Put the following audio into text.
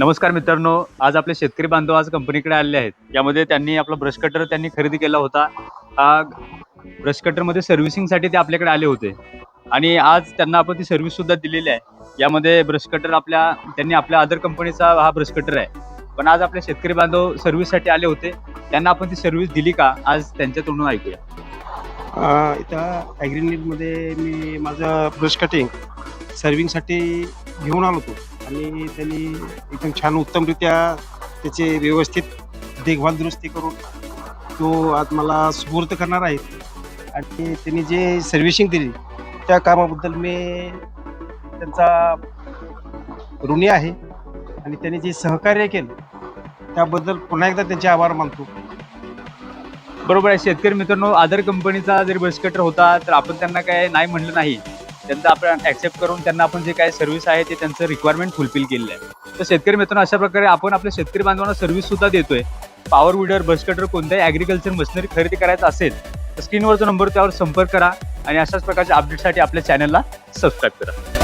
नमस्कार मित्रांनो आज आपले शेतकरी बांधव आज कंपनीकडे आलेले आहेत. यामध्ये त्यांनी आपला ब्रश कटर त्यांनी खरेदी केला होता. हा ब्रश कटरमध्ये सर्व्हिसिंगसाठी ते आपल्याकडे आले होते. आणि आज त्यांना आपण ती सर्व्हिस सुद्धा दिलेली आहे. यामध्ये ब्रश कटर आपल्या त्यांनी आपल्या अदर कंपनीचा हा ब्रश कटर आहे. पण आज आपले शेतकरी बांधव सर्व्हिससाठी आले होते. त्यांना आपण ती सर्व्हिस दिली का? आज त्यांच्या तोंडून ऐकूया इथं ॲग्रीनीटमध्ये मी माझं ब्रश कटिंग सर्व्हिंगसाठी घेऊन आलो होतो. आणि त्यांनी एकदम छान उत्तमरित्या त्याचे व्यवस्थित देखभाल दुरुस्ती करून तो आज मला सुपूर्द करणार आहे. आणि त्यांनी जे सर्व्हिसिंग दिली त्या कामाबद्दल मी त्यांचा ऋणी आहे. आणि त्यांनी जे सहकार्य केलं त्याबद्दल पुन्हा एकदा त्यांचे आभार मानतो. बरोबर आहे. शेतकरी मित्रांनो आधार कंपनीचा जरी बस कटर होता तर आपण त्यांना काय नाही म्हणलं नाही. त्यांचं आपण ऍक्सेप्ट करून त्यांना आपण जे काय सर्व्हिस आहे ते त्यांचं रिक्वायरमेंट फुलफिल केलेलं आहे. तर शेतकरी मित्रांनो अशा प्रकारे आपण आपल्या शेतकरी बांधवांना सर्व्हिस सुद्धा देतोय. पॉवर विडर बस कटर कोणत्याही ॲग्रिकल्चर मशिनरी खरेदी करायचं असेल तर स्क्रीनवर जो नंबर त्यावर संपर्क करा आणि अशाच प्रकारच्या अपडेटसाठी आपल्या चॅनलला सबस्क्राईब करा.